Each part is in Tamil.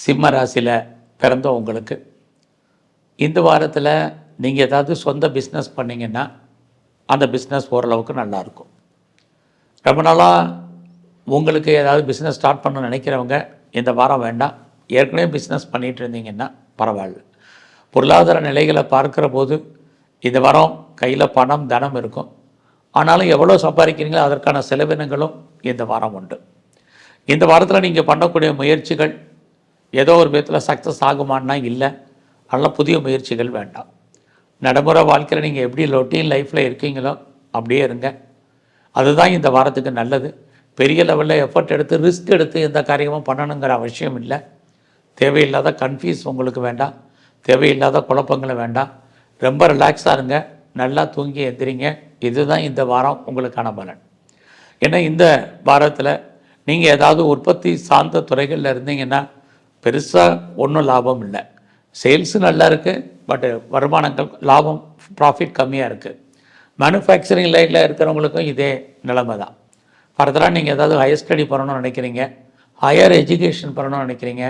சிம்ம ராசியில் பிறந்த உங்களுக்கு இந்த வாரத்தில் நீங்கள் ஏதாவது சொந்த பிஸ்னஸ் பண்ணிங்கன்னா அந்த பிஸ்னஸ் ஓரளவுக்கு நல்லாயிருக்கும் ரொம்ப நாளாக உங்களுக்கு ஏதாவது பிஸ்னஸ் ஸ்டார்ட் பண்ண நினைக்கிறவங்க இந்த வாரம் வேண்டாம். ஏற்கனவே பிஸ்னஸ் பண்ணிகிட்டு இருந்தீங்கன்னா பரவாயில்ல. பொருளாதார நிலைகளை பார்க்குற போது இந்த வாரம் கையில் பணம் தனம் இருக்கும். ஆனாலும் எவ்வளோ சம்பாதிக்கிறீங்களோ அதற்கான செலவினங்களும் இந்த வாரம் உண்டு. இந்த வாரத்தில் நீங்கள் பண்ணக்கூடிய முயற்சிகள் ஏதோ ஒரு விதத்தில் சக்ஸஸ் ஆகுமான்னா இல்லை. அதெல்லாம் புதிய முயற்சிகள் வேண்டாம். நடைமுறை வாழ்க்கையில் நீங்கள் எப்படி ரொட்டீன் லைஃப்பில் இருக்கீங்களோ அப்படியே இருங்க. அதுதான் இந்த வாரத்துக்கு நல்லது. பெரிய லெவலில் எஃபர்ட் எடுத்து ரிஸ்க் எடுத்து எந்த காரியமும் பண்ணணுங்கிற அவசியம் இல்லை. தேவையில்லாத கன்ஃபியூஸ் உங்களுக்கு வேண்டாம். தேவையில்லாத குழப்பங்களை வேண்டாம். ரொம்ப ரிலாக்ஸாக இருங்க. நல்லா தூங்கி எந்திரிங்க. இதுதான் இந்த வாரம் உங்களுக்கான பலன். ஏன்னா இந்த வாரத்தில் நீங்கள் ஏதாவது உற்பத்தி சார்ந்த துறைகளில் இருந்தீங்கன்னா பெருசாக ஒன்றும் லாபம் இல்லை. சேல்ஸு நல்லா இருக்குது பட் வருமானங்கள் லாபம் ப்ராஃபிட் கம்மியாக இருக்குது மேனுஃபேக்சரிங் லைனில் இருக்கிறவங்களுக்கும் இதே நிலைமை தான். ஃபர்தராக நீங்கள் ஏதாவது ஹையர் ஸ்டடி பண்ணணும்னு நினைக்கிறீங்க ஹையர் எஜுகேஷன் பண்ணணும்னு நினைக்கிறீங்க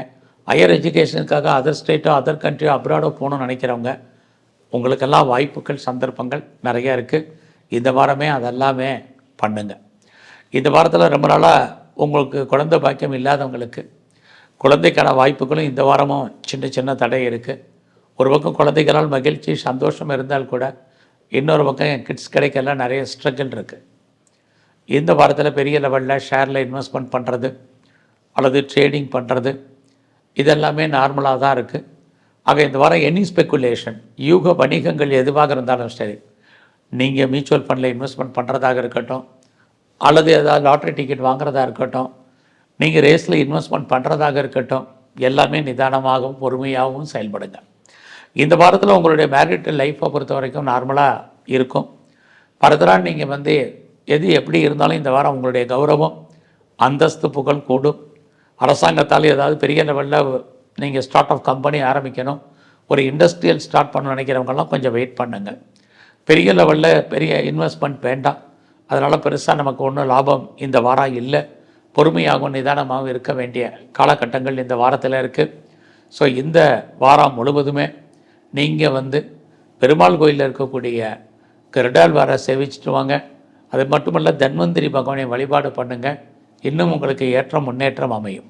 ஹையர் எஜுகேஷனுக்காக அதர் ஸ்டேட்டோ அதர் கண்ட்ரியோ அப்ராடோ போகணும்னு நினைக்கிறவங்க உங்களுக்கெல்லாம் வாய்ப்புகள் சந்தர்ப்பங்கள் நிறையா இருக்குது இந்த வாரமே அதெல்லாமே பண்ணுங்கள் இந்த வாரத்தில் ரொம்ப நாளாக உங்களுக்கு குழந்தை பாக்கியம் இல்லாதவங்களுக்கு குழந்தைக்கான வாய்ப்புகளும் இந்த வாரமும் சின்ன சின்ன தடை இருக்குது ஒரு பக்கம் குழந்தைகளால் மகிழ்ச்சி சந்தோஷம் இருந்தால் கூட இன்னொரு பக்கம் என் கிட்ஸ் கிடைக்கல நிறைய ஸ்ட்ரகிள் இருக்குது இந்த வாரத்தில் பெரிய லெவலில் ஷேரில் இன்வெஸ்ட்மெண்ட் பண்ணுறது அல்லது ட்ரேடிங் பண்ணுறது இதெல்லாமே நார்மலாக தான் இருக்குது ஆக இந்த வாரம் எனி ஸ்பெக்குலேஷன் யூக வணிகங்கள் எதுவாக இருந்தாலும் சரி நீங்கள் மியூச்சுவல் ஃபண்டில் இன்வெஸ்ட்மெண்ட் பண்ணுறதாக இருக்கட்டும் அல்லது ஏதாவது லாட்ரி டிக்கெட் வாங்குறதா இருக்கட்டும் நீங்கள் ரேஸில் இன்வெஸ்ட்மெண்ட் பண்ணுறதாக இருக்கட்டும் எல்லாமே நிதானமாகவும் பொறுமையாகவும் செயல்படுங்க. இந்த வாரத்தில் உங்களுடைய மேரிட் லைஃப்பை பொறுத்த வரைக்கும் நார்மலாக இருக்கும். ஃபர்தராக நீங்கள் வந்து எது எப்படி இருந்தாலும் இந்த வாரம் உங்களுடைய கௌரவம் அந்தஸ்து புகழ் கூடும். அரசாங்கத்தால் ஏதாவது பெரிய லெவலில் நீங்கள் ஸ்டார்ட் ஆஃப் கம்பெனி ஆரம்பிக்கணும். ஒரு இண்டஸ்ட்ரியல் ஸ்டார்ட் பண்ண நினைக்கிறவங்கெல்லாம் கொஞ்சம் வெயிட் பண்ணுங்கள் பெரிய லெவலில் பெரிய இன்வெஸ்ட்மெண்ட் வேண்டாம். அதனால் பெருசாக நமக்கு ஒன்றும் லாபம் இந்த வாரம் இல்லை. பொறுமையாகவும் நிதானமாகவும் இருக்க வேண்டிய காலகட்டங்கள் இந்த வாரத்தில் இருக்குது ஸோ இந்த வாரம் முழுவதுமே நீங்கள் வந்து பெருமாள் கோயிலில் இருக்கக்கூடிய கிருடால் வார சேவிச்சிட்டு வாங்க. அது மட்டுமல்ல தன்வந்திரி பகவானை வழிபாடு பண்ணுங்கள் இன்னும் உங்களுக்கு ஏற்றம் முன்னேற்றம் அமையும்.